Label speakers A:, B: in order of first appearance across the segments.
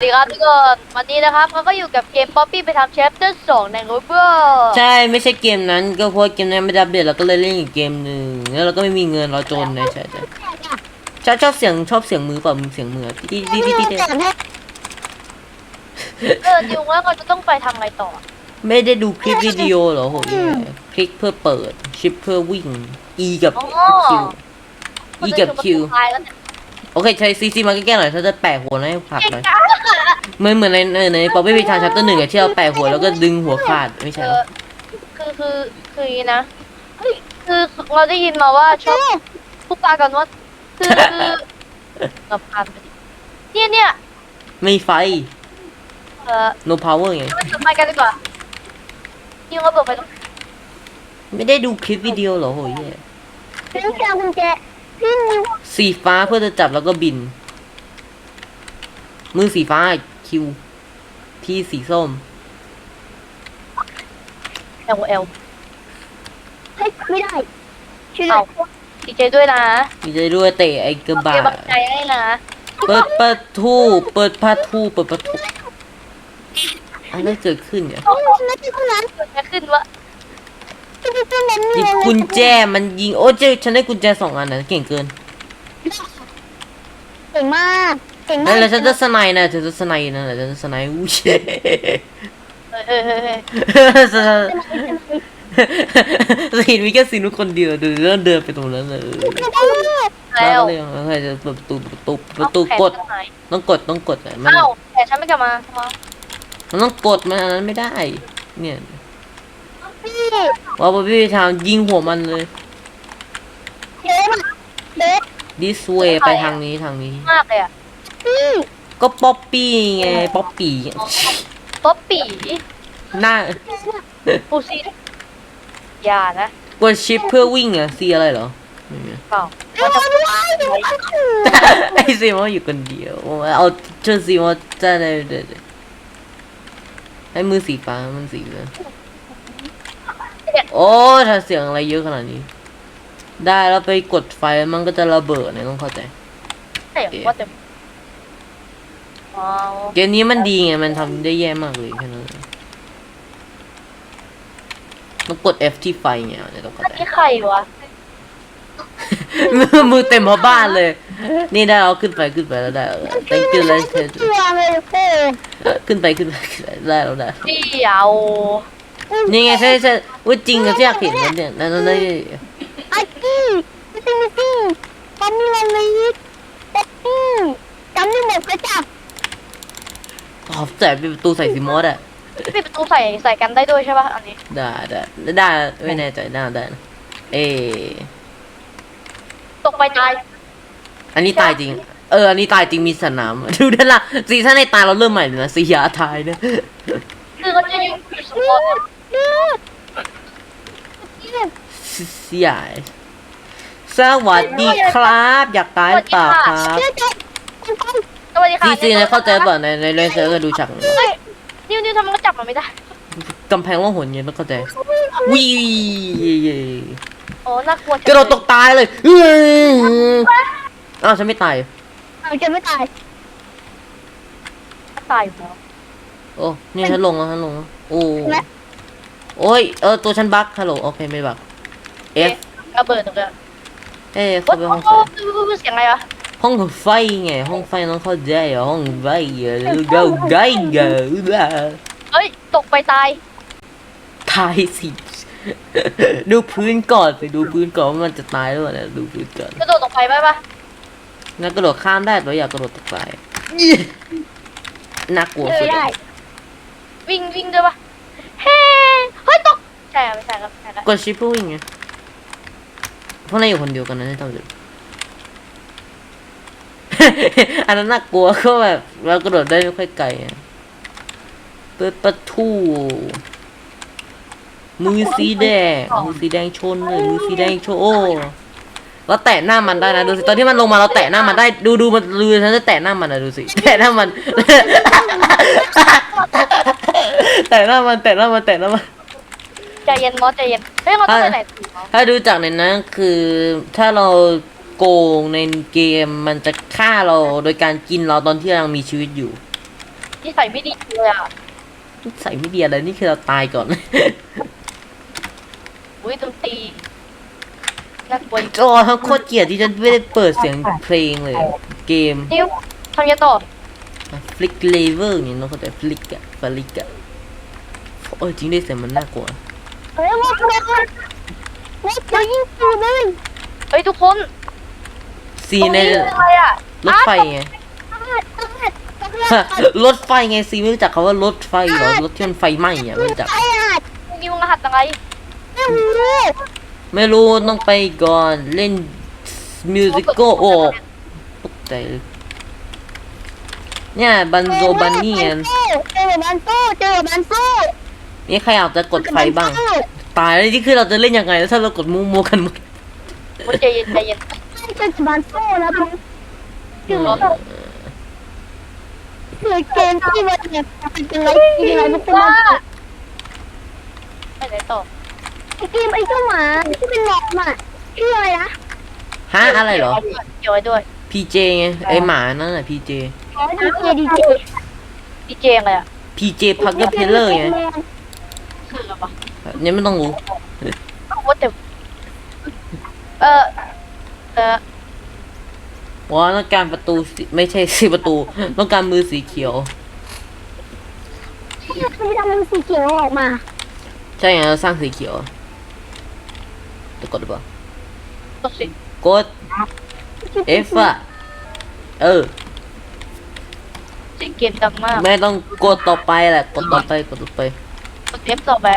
A: สวัสดีครับทุกคนวันนี้นะครับเราก็อยู่กับเกม Poppy ไปทำ Chapter 2ใน Rover
B: ใช่ไม่ใช่เกมนั้นก็เพราะเกมนั้นไม่ได้อัปเดตเราก็เลยเล่นอีกเกมหนึ่งแล้วเราก็ไม่มีเงินเราจนนะใช่ใช่ชอบชอบเสียงชอบเสียงมือเปล่ามึงเสียงมือที่ที่ที่ที่ที่
A: เออดิวว่าเราจะต้องไปทำอะไรต่อ
B: ไม่ได้ดูคลิปวิดีโอเหรอโหยคลิกเพื่อเปิดชิปเพื่อวิ่ง E กับ
A: อ๋อ
B: Q E กับ Q
A: ตายแล้วเนี่ย
B: โอเคใช้ซีซีมาใกล้ๆหน่อยถ้าจะแปะหัวให้ผัก
A: เก่ง
B: หน่อย
A: จัง
B: เหมือนเหมือนในในในป๊อปปี้พิธาชัปเตอร์หนึ่งอะที่เราแปะหัวแล้วก็ดึงหัวขาดไม่
A: เอ
B: ใช่เหร
A: อ
B: อ
A: คือคือคืออย่างนี้นะเฮ้ยคือเราได้ยินมาว่าชอบพูดตากันว่าคือคือกับพันไปดิเนี่ยเนี่ย
B: ไม่ไฟ
A: เออ
B: no power ไง
A: เราไปกันดีกว่ายิงระเบิดไปตรง
B: ไม่ได้ดูคลิปวิดีโอเหรอโหยแย่
C: พี่ลูกแก้วกุญแจพี่นิว
B: สีฟ้าเพื่อจะจับแล้วก็บิน มือสีฟ้าคิวพี่สีส้ม
A: เอลเอล
C: เฮ้ยไม่ได้ช่วยหน่
A: เอา
C: อย
A: ดีใจด้วยนะ
B: มีใจด้วยเตะไอ้กระบะ
A: เก็บบักใจให้นะ
B: เปิดประตูเปิดประตูเปิดประตูอะไรเกิดขึ้นเนี่ย
C: โอ้ยไม่ใช่คนนั้น
A: เกิดอะไรขึ้นวะ
C: ไม่ใช่คนนั้น
B: หยิบกุญแจมันยิงโอ้เจ๊ฉันได้กุญแจสองอันนะเก่งเกิน
C: เก่งมากเก่งมา
B: นั่
C: ก
B: นแหละฉันจะสไนด์นะฉันจะสไนด์นั่นแหละฉันจะสไนด์อู้เช่
A: เฮ้ยเฮ้ยเฮ้ยเฮ้ย
B: สหินมีแค่สินุคนเดียวเดินเดินไปตรงนั้นเลย
A: แล้ว
B: เลยใครจะเปิดประตูประตูประตูกด
A: เอาแขนฉันหาย
B: ต้องกดต้องกดอะมัน
A: อ้าวแต่ฉันไม่กลับมาทำไม
B: มันต้องกดมันอันนั้นไม่ได้ เนี่ย
C: พี่
B: ว่าพี่ทางยิงหัวมันเลย
C: เด็กเด็ก
B: this way ไปทางนี้ทางนี้
A: มากเลยอะ
C: พี่
B: ก็ป๊อปปี้ไงป๊อปปี้
A: ป๊อปปี้
B: หน้า
A: ปูซีอย่านะ
B: กดชิปเพื่อวิ่งอะซีอะไรเหรอ
A: เปล่า
C: เดี๋ยวด้วยเดี๋ยว
B: ไอซีมอนอยู่คนเดียวเอาเชิญซีมอนจะได้เด็ดให้มือสีฟ้ามันสีเลย โอ้ถ้าเสียงอะไรเยอะขนาดนี้ ได้แล้วไปกดไฟมันก็จะระเบิดเนี่ยต้องเข้าใจ
A: ใช่ว่าแต่ว้าว
B: เกมนี้มันดีไงมันทำได้แย่มากเลยแค่นั้นเลยต้องกด F ที่ไฟเนี่ยเนี่ยต้องเข้า
A: อัน
B: ใจ
A: นี้ใครวะ
B: มือมือเต็มพอบ้านเลย นี่ได้เอาขึ้นไปขึ้นไปแล้วได้แล้ว thank you เลย
C: ตัวเลยเพ่
B: ขึ้นไปขึ้นไปขึ้นไปได้แล้วได้
A: เดียว
B: นี่ไงใช่ใช่ว่าจริงกับที่อยากเห็นนั่นเนี่ยนั่นนั่นนั่น
C: อ้กี้ไม่ใช่ไม่ใช่ตอนนี้เราเลยแต่พี่จำได้หมดก็จับ
B: ขอบแต่เป็นประตูใส่สีมอสอะ
A: ปิดประตูใส่ใส่กันได้ด้วยใช่ป่ะอันนี้
B: ได้ได้ได้ไม่แน่ใจได้ได้นะเออ
A: ตกไปตาย
B: อันนี้ตายจริง เออ อันนี้ตายจริงมีสนาม ดูด้านล่างซีซั่นในตายเราเริ่มใหม่เลยนะสียาตายนะ
A: คือเขาจะอยู่อยู่สปอร์
C: ดเสี
B: ยสวัสดีครับ อยากตายหรือเปล่าครับ
A: สวัสดีค่ะ
B: ซีซีนะเข้าใจเปล่าในในเรื่องเซิร์ก็ดูฉาก
A: เฮ้นิวนิวทำไมก็จับมันไม่ได้
B: กำแพงล่องหนเงี้ยต้องเข้าใจวี
A: โอ้น่ากลัวจัง
B: กระโดดตกตายเลยอ้าวฉันไม่ตาย
C: เอาจะไม่ตาย
A: ตายอยู่แล้ว
B: โอ้นี่ฉันลงแล้วฉันลงแล้วโอ้ โอ้ยเออตัวฉันบั๊กฮัลโหลโอเคไม่บั๊ก F
A: ระเบิดตรงนี้
B: เอ้ย
A: โอ้
B: เข้าไปห้องไฟ
A: โหเสียงอะไรวะ
B: ห้องไฟไงห้องไฟน้องเข้าใจเหรอห้องไฟเออเกาไกเกา
A: เฮ้ยตกไปตาย
B: ตายสิดูพื้นก่อนไปดูพื้นก่อนว่ามันจะตายหรือเปล่าเนี่ยดูพื้นก่อน
A: กระโดดตกไปไหมปะ
B: งั้นกระโดดข้ามได้แต่ว่าอย่ากระโดดตกไปยี่น่ากลัว
C: เอ
B: สุ
C: อ
B: ด
C: ได้
A: วิ่งวิ่งด้วยปะเฮ้ กใช่ไม่ใช่ครับไม่ใช่ครับ
B: กดชิปเพื่อวิ่งไงเพราะนายอยู่คนเดียวกันนะที่ทำอยู่ อันนั้นน่ากลัวก็แบบเรากระโดดได้ไม่ค่อยไกลอะเปิดประตูมือสีแดงมือสีแดงชนเลยมือสีแดงโชนโอ้เราแตะหน้ามันได้นะดูสิตอนที่มันลงมาเราแตะหน้ามันได้ดูดูมันดูฉันจะแตะหน้ามันนะดูสิแตะหน้ามัน แตะหน้ามันแตะหน้ามันแตะหน้ามัน
A: ใจเย็นมอสใจเย็นเฮ้ยเราต้องไปไหนต่อ
B: ถ้าดูจากในนั้นคือถ้าเราโกงในเกมมันจะฆ่าเราโดยการกินเราตอนที่เรายังมีชีวิตอยู่
A: ที่ใส่ไม่ดีเลยอะ
B: ใส่ไม่ดีอะไรนี่คือเราตายก่อน
A: อุ้ยดนตรีน่ากลัวอยู่
B: ก็ทั้งโคตรเกลียดที่จะไม่ได้เปิดเสียงเพลงเลย เกม
A: นิวทำยังต่อ
B: ฟลิกเลเวอร์อย่างนี้เนาะเขาแต่ฟลิกอะฟลิกอะเออจริงด้วยเสียงมันน่ากลัว
C: เฮ้ยว่าเราว่าเรายิงอยู่เลย
A: เฮ้ยทุกคน
B: ซี
A: ตรง
B: ใน
A: นี้คืออะไรอะ
B: รถไฟไงฮะรถไฟไงซีไม่รู้จักคำว่ารถไฟเหรอรถที่มันไฟไหม้อะไม่รู้จัก
C: ไอ้อาด
A: นิวรหัสอะไร
C: ไม่รู้
B: ไม่รู้ต้องไปก่อนเล่นมิวสิคโอ้ตกใจเลยเนี่ยบันโซบันนี่อะ
C: เจอบันโซ่เจอบันโซ่
B: นี่ใครอาจจะกดไฟบ้าง ตายแล้วที่คือเราจะเล่นยังไงแล้วถ้าเรากดมูมูกันหมด
A: โอ้ยใจเย็นใจเย็น
C: เจอบันโซ่แล้วมัน
A: คือรถ
C: คือเกมที่มันเนี่ยเป็นไรเป็นไรมันเป็น
A: ว่า
C: อะไร
A: ไปไหนต่อ
C: ไอเกมไอ้เจ้าหมาที่เป็นหนอนอะชื่ออะไรนะ
B: ฮะอะไรเหรอ
A: เกี่ยวไว้ด้วย
B: PJ ไงไอหมานั่นน่ะ PJ
C: อ๋อดีเจดีเจ
A: ดีเจอะไรอะ
B: PJ Parker Peller ไง
A: คืออะไรวะ
B: เนี่ยไม่ต้องรู้
A: ว่าแต่เออเออ
B: ว่าต้องการประตูสีไม่ใช่สีประตู ต้องการมือสีเขียว
C: คือทำมันสีเขียวออกมา
B: ใช่ไงเราสร้างสีเขียวจะกดหรือเปล่า
A: ตัวสิ
B: กด F อะเออ
A: เสียงเกมดังมาก
B: ไม่ต้องกดต่อไปแหละ กดต่อไป กดต่อไป
A: กด เทปต่อไป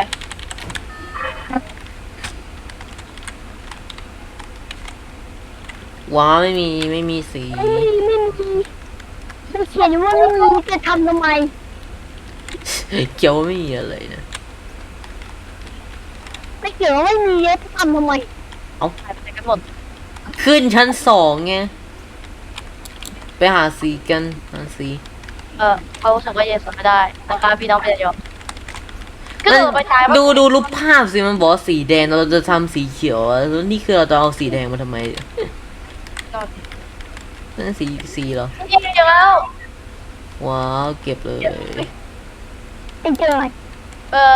B: ว้าวไม่มีไม่มีสี
C: ไม่มีไม่มีมันเขียนอยู่ว่าไม่มีจะทำทำไม
B: เขียวไม่มีอะไรนะ
C: ไม่เขียนว่าไม่มีจะทำทำไม
A: หายไปไหนกันหมด
B: ขึ้นชั้นสองไงไปหาสีกันหาสี
A: เออเขาสังเกตเย็นสนไม่ได้นะคะพี่น้องประชาชนก็คือไปใช้
B: ดูดูรูปภาพสิมันบอกว่าสีแดงเราจะทำสีเขียวอะแล้วนี่คือเราจะเอาสีแดงมาทำไมนั่นสีสีเหรอ
A: เย็นจังแล้ว
B: ว้าวเก็บเลย
C: เป็นเจออะไร
A: เออ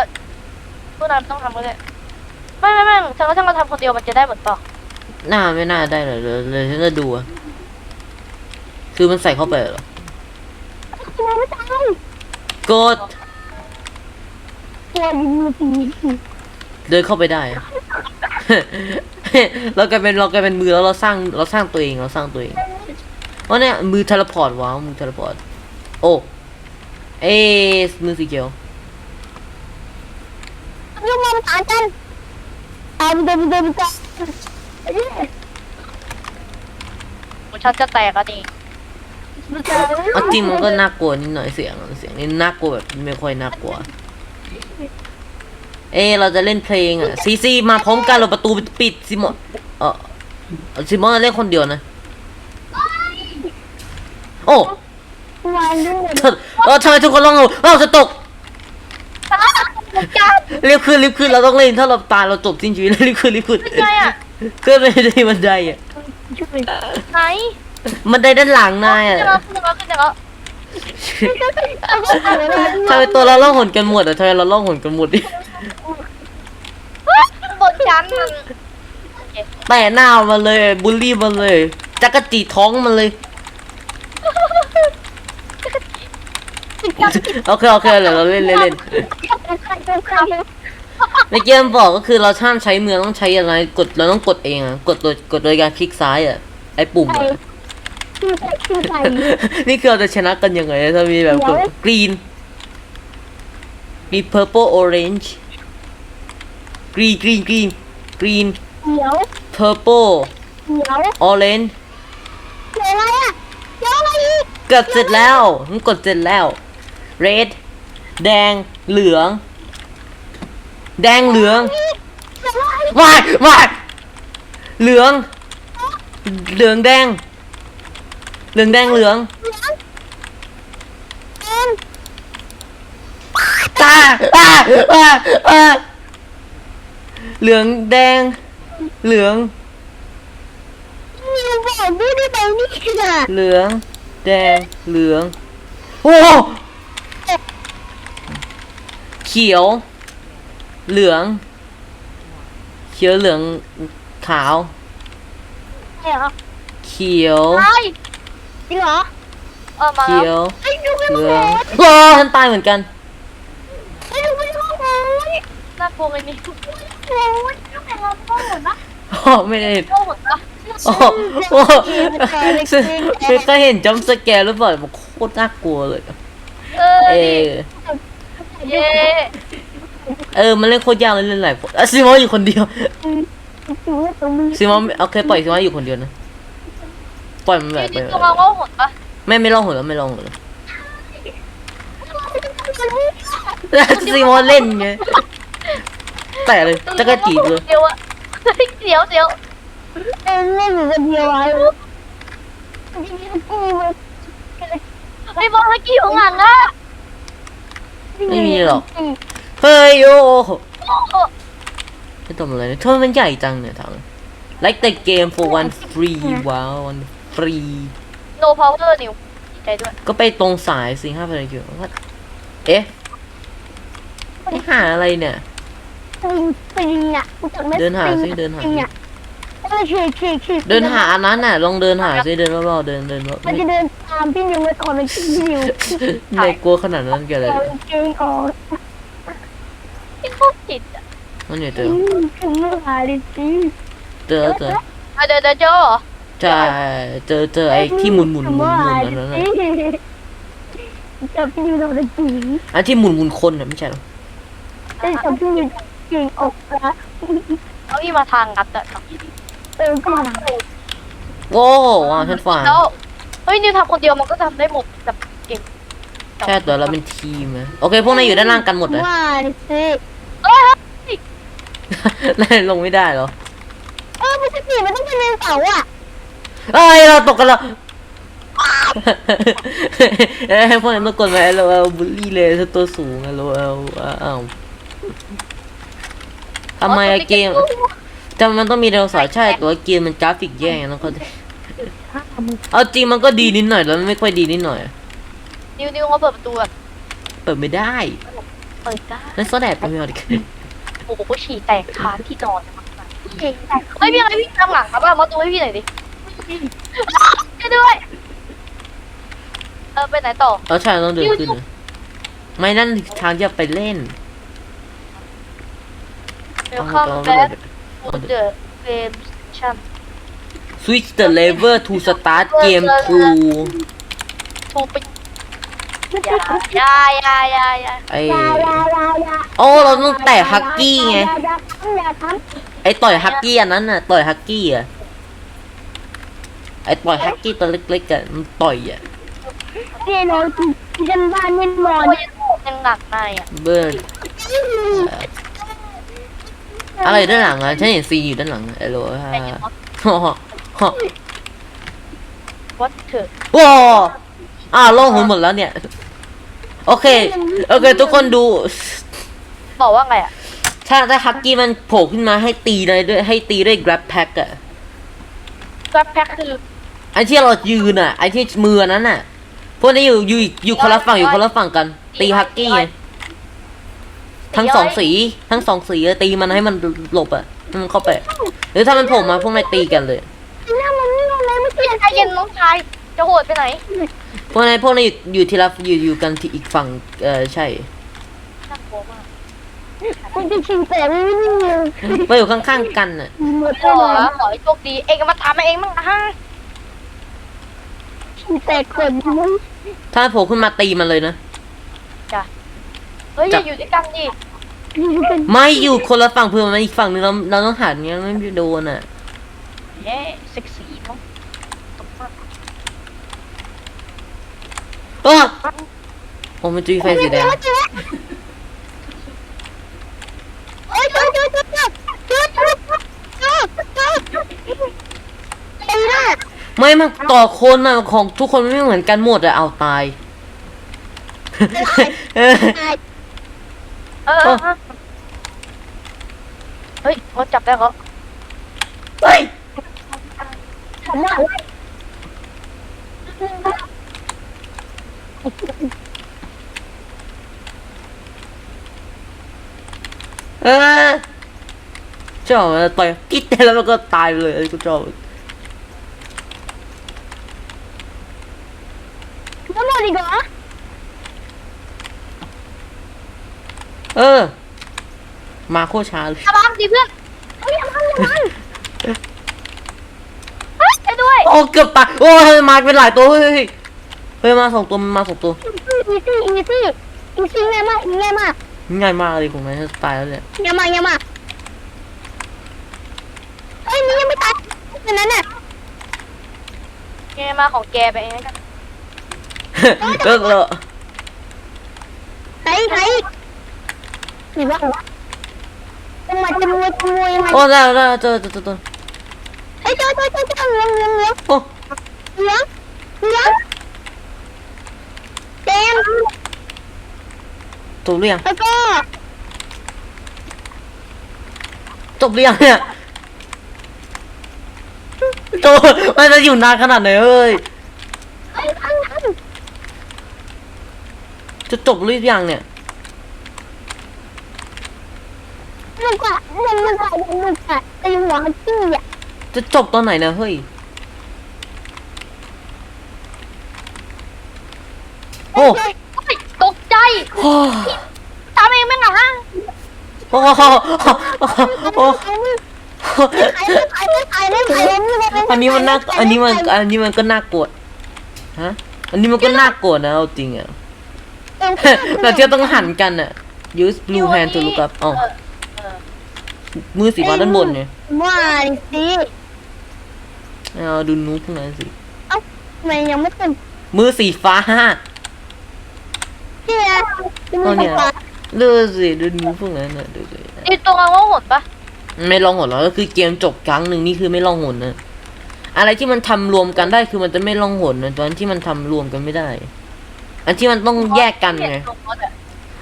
A: ผู้นำต้องทำก็ได้ไม่ไม่ไม่ฉันว่าถ้าเราทำคนเดียวมันจะได้เหมือนเปล่า
B: หน้าไม่น่าได้เลยเลยเลยฉันจะดูอะคือมันใส่เข้าไปเหรอ
C: ทำไมไม่ตาย
B: กด
C: ตัวมีมือสี
B: เดินเข้าไปได้อะเรากลายเป็นเรากลายเป็นมือแล้วเราสร้างเราสร้างตัวเองเราสร้างตัวเองเพราะเนี่ยมือเทเลพอร์ตว้าวมือเทเลพอร์ตโอ้เอ๊ะมือสีเขียว
C: ยกมาประสานกันเอาเดินเดินกัน
A: ของฉันจะแตกอะนี่
B: เอาจริงมันก็น่ากลัวนิดหน่อยเสียงเสียงนี่น่ากลัวแบบไม่ค่อยน่ากลัว เอะเราจะเล่นเพลงอะซีซีมาพร้อมกันเราประตูปิดซิมอนเออซิมอนเล่นคนเดียวนะ โอ้
C: วางด้วย
B: เธอเออทำไมทุกคนร้องเอาเอ้าจะตก
A: จ้า
B: รีบขึ้นรีบขึ้นเราต้องเล่นถ้าเราตายเราจบสิ้นชีวิตรีบขึ้นรีบขึ้น
A: ไงอะ
B: ขึ้นไปได้บันไดอะ
C: ช่วย
A: ไหน
B: บันไดด้านหลังนายอะ
A: ขึ้นแล้วขึ้นแล้วขึ้นแล้ว
B: ทำไมตัวเราล่องหนกันหมดอะทำไมเราล่องหนกันหมดดิ
A: บนชั้นมัน
B: แตะหน้ามันเลย บูลลี่มันเลยจักรจีท้องมันเลย โอเค โอเคเดี๋ยวเราเล่นเล่นเล่นในเกมบอกก็คือเราห้ามใช้มือต้องใช้อะไร กดเราต้องกดเองอะกดโดยกดโดยการคลิกซ้ายอะไอ้ปุ่มอะ
C: ชื่อใส่ชื่อใส่
B: นี่คือเราจะชนะกันยังไงถ้ามีแบบกดกรีนมี purple orange กรีนกรีนกรีนกรีน
C: เขียว
B: purple
C: เขียว
B: orange
C: เขียวอะไรอะเขียวอะไรอีก
B: กดเสร็จแล้วมันกดเสร็จแล้ว red แดงเหลือง แดงเหลือง
C: เขียวอะไร
B: วายวายเหลือง เหลืองแดง เหลืองแดงเหลือง
C: แดง
B: ตาอ่าอ่าอ่า เหลืองแดง เหลือง
C: มีบอกด้วยได้ไหมนี่ค่ะ
B: เหลือง แดง เหลือง โอ้ขียว เหลือง เขียวเหลืองขาว
C: ใช่เหรอ
B: เขียว
A: ตาย
C: จริงเหรอ
A: เออมา
B: เขี
A: แล้ว
B: ยว
C: ไอ้ดูไม่
B: เห
C: รู้
B: ลื
C: เล
B: อง
C: ย
B: โอ้ฉันตายเหมือนกัน
C: ไอ้ดูไม่รู้เลย
A: น่ากลัวไงนี่
C: โอ้ยต้องแต่เราโง่นะ
B: อ๋อไม่ได้เห็น
A: โอ้โหนะ
B: โอ้โหโอ้โหคือคือเคยเห็นจัมป์สแกร์หรือเปล่ามันโคตรน่ากลัวเลย
A: เออ
B: เอ
A: ดิ
B: อ
A: เย่
B: เออ มันเล่นโคตรยากเลยเล่นหลายคนอะซีมอนอยู่คนเดียว
C: ดูตรงมือ
B: ซีมอนโอเคปล่อยซีมอนอยู่คนเดียวนะ ปล่อยมันแบบไป
A: นี่ตัวเราก็หดปะ
B: ไม่ไม่ร้องหัวแล้วไม่ร้องหัวแล้วซีมอนเล่นไง แต่เลยจะกระจีบเลย
A: เดียวอะเสียวเสียว
C: เล่นเล่นอยู่คนเดียวไอ้จริงๆกูมัน
A: ไอ้บอลเมื่อกี้อยู่ข้างหลังอะ
B: ไม่มีหรอกเฮ้ยโอ้
A: โอ้โห
B: ไม่ทำอะไรเนี่ยทำไมมันใหญ่จังเนี่ยถัง like the game for one free ว้าว one free
A: โนพาวเวอร์นิวดีใจด้วย
B: ก็ไปตรงสายสี่ห้าพันกิโลวัดเอ๊ะไอ้หาอะไรเนี่ย
C: ปิงปิงอะกูจดไม่
B: เดินหาสิเดินหาสิ
C: ปิงอะเออฉีกฉีกฉีก
B: เดินหาอันนั้นน่ะ ลองเดินหาสิเดินรอบๆเดินเดินรอบ
C: มันจะเดินตามพี่นิวไปก่อนเลยพี่นิว
B: ในกลัวขนาดนั้นแกเลย
C: เราเก่งออก
A: ที่โคตรจิตอะ
B: มันเนี่ยเจ
C: อื
B: อ
C: มถึงเมื่อไหร่ดิสิ
B: เจอเจอ
A: อะเดี๋ยวเดี๋ยวเจ้าเหรอ
B: ใช่เจอเจอไอ้ที่หมุนหมุนหมุนหมุนอันนั้นน่ะ
C: จับพี่นิวเราได้จริง
B: อันที่หมุนหมุนคนน่ะไม่ใช่หรอ
C: ได้จับพี่นิว เก่งออกละ
A: เอาอีมาทางกัดอะ
C: เติมก่อน
B: โว้ว้าวฉันฟัง
A: แล้วเฮ้ยนิวทำคนเดียวมันก็ทำได้หมดแบบเก่ง
B: ใช่แต่เราเป็นทีมนะโอเค พวกนายอยู่ด้านล่างกันหมดเลย
C: ว่าดิสิ
A: เอ้ย
B: นายลงไม่ได้เหรอ
C: เออไม่ใช่ผีมันต้องเป็นเนเสาร์อะ
B: เอ้ยเราตกกันแล้วเอ้ยพวกนั้นต้องกดมาเราเอาบุลลี่เลยถ้าตัวสูงอะเราเอาเอา ทำไมอะเกมจำมันต้องมีไดโนเสาร์ใช่แต่ว่าเกมมันกราฟิกแย่ไงต้องเขาใจเอาจริงมันก็ดีนิดหน่อยแล้วมันไม่ค่อยดีนิดหน่อย
A: นิวนิวมาเปิดประตูอะ
B: เปิดไม่ได้
A: เปิดได้
B: นั่นโซแดดไปไม่เอาดิ
A: โอ้โหฉี่แตกคานที่นอนเก่งแต่เฮ้ยพี่อะไรพี่ทำหลังครับว่ามาดูให้พี่หน่อยดิช่วยด้วยเออไปไหนต่อ
B: เอาใช่ต้องเดินขึ้นนะไม่นั่นทางจะไปเล่น
A: เดี๋ยวเข้า
B: เอา
A: แบ็ค
B: เอา
A: เดอะเกมชั่น
B: switch the lever to start game 2
A: ทูไปยายายายา
B: ไอ้
C: ยายายายา
B: โอ้เราต้องแตะฮักกี้ไง
C: อย่าอย่าทำอย่าท
B: ไอ้ต่อยฮักกี้อันนั้นน่ะ ต่อยฮักกี้อะ ไอ้ต่อยฮักกี้ตัวเล็กๆอะมันต่อยอะำ
C: นี่เราที่ฉันบ้านนี่นอน
A: โอ้ยยังหนักในอะ
B: เบิร์น อะไรด้านหลังอะฉันเห็นซีอยู่ด้านหลังอะไอ้โหลฮะ
A: ไอ้เนี่ย
B: ฮ่าฮ่าฮ่า
A: วัดเถอะ
B: ว้าวอ้าวโล่งหัวหมดแล้วเนี่ย โอเค โอเค ทุกคนดู
A: บอกว่าไงอะ
B: ถ้าถ้าฮักกี้มันโผล่ขึ้นมาให้ตีเลยด้วยให้ตีด้วย grab pack อะ
A: กราฟแพ็คคือ
B: ไอ้ที่เรายืนอะไอ้ที่มืออันนั้นน่ะพวกนี้อยู่อยู่อยู่คนละฝั่งอยู่คนละฝั่งกัน ตีฮักกี้ไง ทั้งสองสีทั้งสองสีอะตีมันให้มันหลบอะให้มันเข้าไป หรือถ้ามันโผล่มาพวกนายตีกันเลย
C: หน้ามันนี่อะไรไม่
A: พี่
C: ใช่
A: ใจเย็นน้องชาย จะโหดไปไหน
B: พวกนายพวกนายอยู่อยู่ทีละอยู่อยู่กันที่อีกฝั่งเออใช่
A: น่ากลัวมาก
C: คุณจะชิงแต่ไม่นี่
B: ไปอยู่ข้างๆกันอะ
C: หมด
A: ข
C: เล
A: อยขอให้โชคดี เองก็มาตามมาเองมั้งนะฮะ
C: ชิงแต่คนมึง
B: ถ้าโผล่ขึ้นมาตีมันเลยนะ
A: เฮ้ยอย่าอยู่ด้วยกันดิ
C: นี่เป็น
B: ไม่อยู่คนละฝั่งเพื่อมันอีกฝั่งนึงเราเราต้องหันเงี้ยไม่โดนอะ
A: เย้เซ็กซี่มั้ง
B: อ้าวโอ้มันจะมีไฟสีแดง
C: เอ้ยจุ๊บจุ๊บจุ๊บจุ๊บจุ๊บจุ๊บจุ๊บจุ๊บไอ้น่ะ
B: ไม่มันต่อคนอะของทุกคนไม่เหมือนกันหมดอะเอาตายเออ
C: ตาย
A: เออเออเออเฮ้ยเขาจับได้เขา
B: เฮ้ย
C: ทำว่า
B: เออชอบมันต่อยกิ๊ดแล้วมันก็ตายไปเลยกูชอบ
C: ไม่หมดอีกเหรอ
B: เออ มาโคตรช้าเลย
A: อย่าบังดิเพื่อน
C: เฮ้ยอย่าพังอย่าพัง
A: เฮ้ยด้วย
B: โอ้เกือบตายโอ้ยมาเป็นหลายตัวเฮ้ยเฮ้ยมาสองตัวมาสองตัว
C: อีซี่อีซี่อีซี่ง่ายมากง่ายมาก
B: ง่ายมากเลยของนายตายแล้วเนี่ย
C: ง่ายมากง่ายมากเอ้ยนี่ยังไม่ตายอันนั้นน่ะ
A: แกมาของแกไปเองแล้วกัน
B: เลิกเลย
C: ใครใครหรือว่าจะมาจะมวยจะมวยมา
B: โอ้ได้ได้เจอเจอเจอเจอ
C: เฮ้ยเจ้าเจ้าเจ้าเจ้าเหลืองเหลืองเหลือง
B: โอ้
C: เหลืองเหลืองแดง
B: จบหรือยัง
C: แล้วก็
B: จบหรือยังเนี่ยจบมันจะอยู่นานขนาดไหนเอ้ย
C: เฮ้ยพังพัง
B: จะจบหรือยังเนี่ย
C: มัน กว่ามันมันกว่ามันกว่าไอ้หัวมันจี้อะ
B: จะจบตอนไหนเนี่ยเฮ้ยโอ้
A: เฮ้ยตกใจ
B: โอ้
A: ตามเองแม่งอะฮะ
B: โอ้โหโอ้
C: ขายเลยขายเลยขายเลยขายเลยนี่เลย
B: อันนี้มันน่าอันนี้มันอันนี้มันก็น่ากลัวฮะอันนี้มันก็น่ากลัวนะเอาจริงอะแต่ที่ต้องหันกันอะ use blue hand to look up อ๋อ
A: เออเออ
B: มือสีฟ้าด้านบนเนี่ย
C: ว่าสิ
B: เอาดูนู้นพวกนั้นสิ
C: ทำไมยังไม่ตื่น
B: มือสีฟ้า
C: เชี่ยดู
B: อ๋อ
C: มัน
B: เนี่ย
C: ฟ้า
B: ดูสิดูนู้นพวกนั้นน่ะดูสิ
A: นี่ตัวเราว่าหดปะ
B: ไม่ลองหนหรอกก็คือเกมจบครั้งหนึ่งนี่คือไม่ลองหนนะอะไรที่มันทำรวมกันได้คือมันจะไม่ลองหนนะตอนที่มันทำรวมกันไม่ได้ อันที่มันต้องแยกกันไง
A: เยตรงรถอะ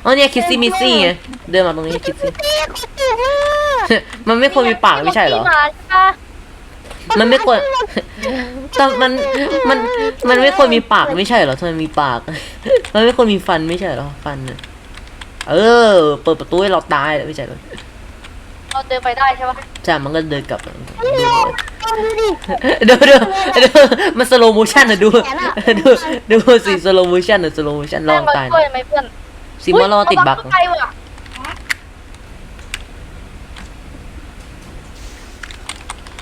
B: อ๋อเนี่ยคิสซี่มิสซี่ไงเดินมาตรงนี้คิสซี่
C: เชี่ยเขาตื่น มาก
B: มันไม่ควรมีปากไม่ใช่เหรอ
A: ที่มาใช่ปะ
B: มันไม่ควรแต่มัน มัน มันไม่ควรมีปากไม่ใช่เหรอทำไมมีปาก มันไม่ควรมีฟันไม่ใช่เหรอ ฟันน่ะเออ เปิดประตูให้เราตายเลยไม่ใช่เหรอ
A: เราเดินไปได้ใช่ปะ
B: ใช่มันก็เดินกลับ
C: ดูดิ
B: ดูดูดูมันสโลโมชั่นอะดู ดูดูสิสโลโมชั่นอะสโลโมชั่นลองตาย
A: แม่งมช่วยไหมเพื่อน
B: สิมารอติดบัก
A: อุ๊ยเอาไกลว่ะ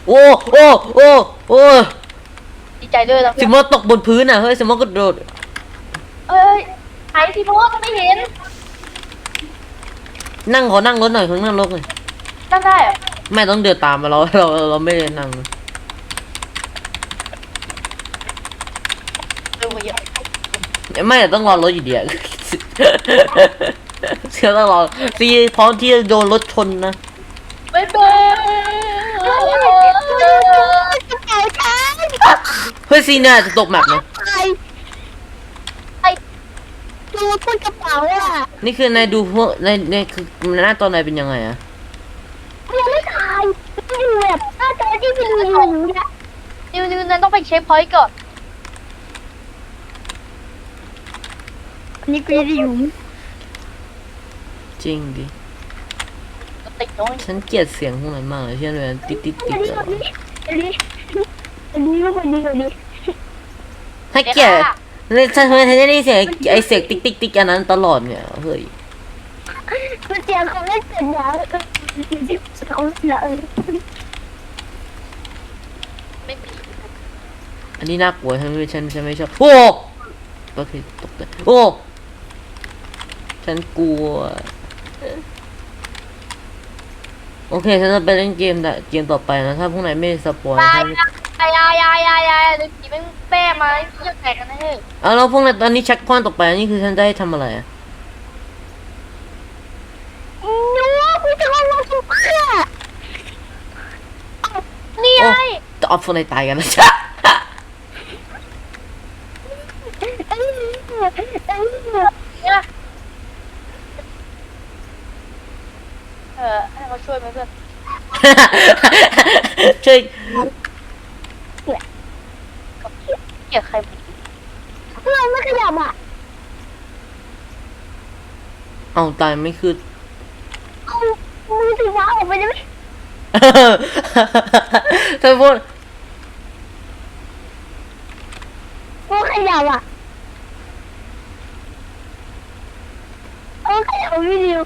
B: โอ้โอ้โอ้โอ้
A: ดีใจด้วยนะ
B: สิ
A: เพื่อน
B: มอตกบนพื้นอะเฮ้ยสิมอกระโดด
A: เอ้ยไอ้ที่โพสไม่เห็น
B: นั่งขอนั่งรถหน่อยขอนั่งรถหน่อย
A: นั่งได้เหรอ
B: ไม่ต้องเดินตามมาเราเราเราไม่ได้นั่ง
A: ดูมาเยอะ
B: ไม่ต้องรอรถอยู่ดีอะเชื่อต้องรอซีพร้อมที่จะโดนรถชนนะ
A: ไม่เป็น
C: กระเป๋าฉัน
B: เฮ้ยซีเนี่ยจะตกแมปนะ
C: ตาย
A: ไอ้
C: ดูคนกระเป๋าอะ
B: นี่คือนายดูพวกในในคือหน้าตอนนายเป็นยังไงอะ
C: ยังไม่ตายไม่ดูแบบหน้าจอที่เป็นอยู่เนี่ย
A: นิวนิวนั้นต้องไปเช็คพอยต์ก่อน
C: อันนี้กูจะอยู่
B: จริงดิ
A: ติดน้อย
B: ฉันเกลียดเสียงพวกนั้นมากเลยที่มันติดติดติ
C: อั
B: ด
C: นนี้
B: อะ
C: อันนี้อันนี้อันนี้ไม่ควรดีกว่านี้
B: ให้เกลียดเลยฉันทำไมฉันได้ยินเสียงไอเสียงติ๊กติ๊กติ๊กอันนั้นตลอดเนี่ยเฮ้ย
C: มันเสียงเขาเล่เสร็จแล้วเออเขาเล่นแล้วเออ
A: ไม่มี
B: อันนี้น่ากลัวฉันไม่ฉันฉันไม่ชอบโอ้โอเคตกใจโอ้ฉันกลัว โอเคฉันจะไปเล่นเกมแต่เกมต่อไปนะถ้าพวกนายไม่สปอย
A: ยา
B: ฉัน
A: ยายายายายายเดี๋ยวผีแม่งแป้มาเยอะแตกกันนะเฮ้ย
B: เอาแล้วพวกนายตอนนี้เช็คพอยต์ต่อไปนี่คือฉันจะให้ทำอะไรอะ
C: หนูกูจะเอาลงทุกเพื่อ
A: นี่ไง
B: จะเอาพวกนายตายกันนะจ๊ะ
C: เออเออ
A: เนี่ย เออให้เขาช่วยไหมเพื่อน
B: ช่วย
A: เกลียดใคร
C: ทำไมไม่ขยับอะ
B: เอาตายไม่คือ
C: เอาว้าออกไปได้ไหม
B: เธอพูด
C: กูขยับอะเออขยับวิดีโอ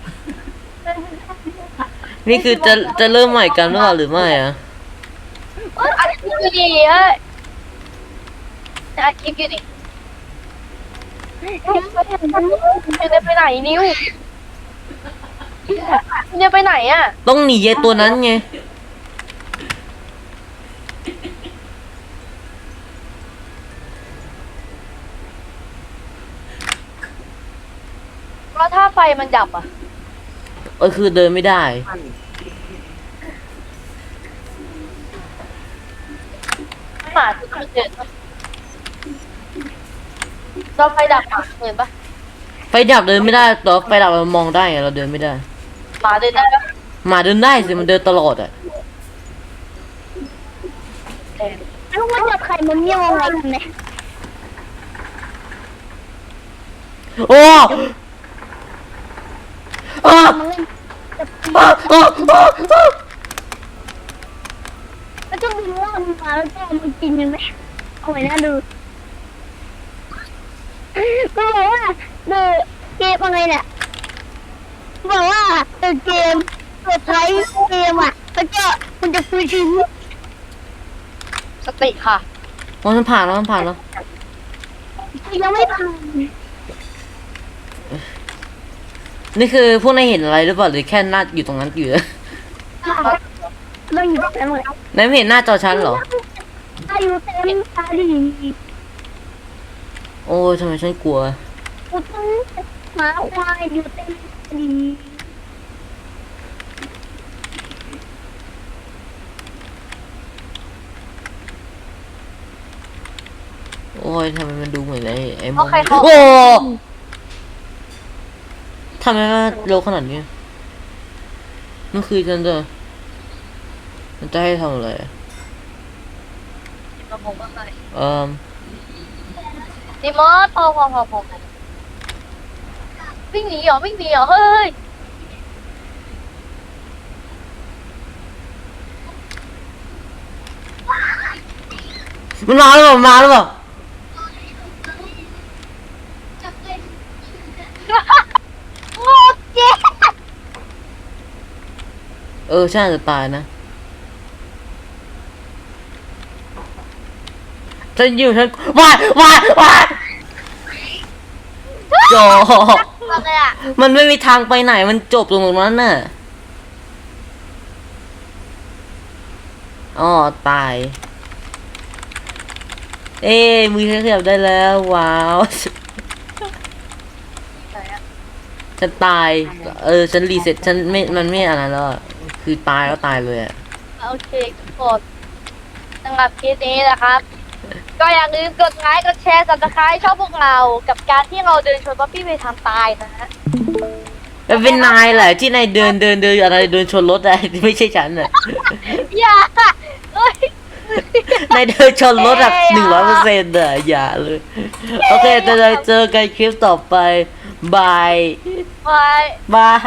B: นี่คือจะจะเริ่มใหม่กันหรือเปล่าหรือไม่อะ
A: เอ้ยอัดคลิปอยู่ดิเฮ้ยอัดคลิปอยู่ดิจะได้ไปไหนนิวจะไปไหนอะ
B: ต้องหนียายตัวนั้นไง
A: แล้วถ้าไฟมันดับอะ
B: เออคือเดินไม่ได้
A: หมาคือเดินปะเราไฟดับหมาเห็นปะ
B: ไฟดับเดินไม่ได้แต่ว่าไฟดับเรามองได้ไงเราเดินไม่ได้
A: หมาเดินได้ปะ
B: หมาเดินได้สิมันเดินตลอดอะ
C: ลูกมันจับไข่มันเมี่ยวอะไรกันเนี่ย
B: โอ้อ้า
C: มันเล่น
B: อ้าอ้าอ้าอ้า
C: แล้ว ก็บินล่อนมาแล้วก็เอามันกินกันไหมเอาไว้น่าดูก็บอกว่าเดอเกมอะไรเนี่ยบอกว่าเดอเกมเปิดไลฟ์เกมอะแล้วก็มันจะฟื้นชีวิต
A: สติค่ะ
B: อ๋อมันผ่านแล้วมันผ่านแล้ว
C: ยังไม่ผ่าน
B: นี่คือพวกนายเห็นอะไรหรือเปล่าหรือแค่หน้าอยู่ตรงนั้นอยู่
C: เราอยู่แต่หมด
B: นายไม่เห็นหน้าจอฉันเหรอ
C: อายุเต็มตาดี
B: โอ้ยทำไมฉันกลัว
C: กูต้องหมาควายอยู่เต็มตาดี
B: โอ้ยทำไมมันดูเหมือนไอ้ไอ้ม
A: เพราะใครเขา
B: โอ้ทำไมมันเร็วขนาดนี้มันคือฉันจะ มันจะให้ทำอะไรอะ
A: เราผมก็เคย
B: เอ่อ
A: ดิมอสพอพอพอพอวิ่งหนีเหรอวิ่งหนีเหรอเฮ้ย
B: มันมาหรือเปล่ามาหรือเปล่า
A: โง่เจ๊
B: เออฉันอาจจะตายนะ ฉันอยู่ฉันวายวายวายจบ
A: อะไรอะ
B: มันไม่มีทางไปไหนมันจบตรงนั้นน่ะอ๋อตาย เอ้มือฉันขยับได้แล้วว้าว
A: ไหนอะ
B: ฉันตาย เออฉันรีเซ็ตฉันไม่มันไม่อันนั้นแล้วอะคือตายก็ตายเลยอะ
A: โอเคกดสำหรับคลิปนี้นะครับ ก็อย่าลืมกดไลค์กดแชร์สับสไครต์ชอบพวกเรากับการที่เราเดินชนป๊อปปี้ไปทางตายนะฮะ
B: แล้วเป็นนายแหละที่นายเดินเดินเดินอะไรเดินชนรถอะ ไม่ใช่ฉันอะ
A: อย่าเอ้ย
B: นายเดินชนรถแบบหนึ่งร้อยเปอร์เซ็นต์อะอย่าเลย โอเคจะเจอกันคลิปต่อไปบาย
A: ไป
B: บาย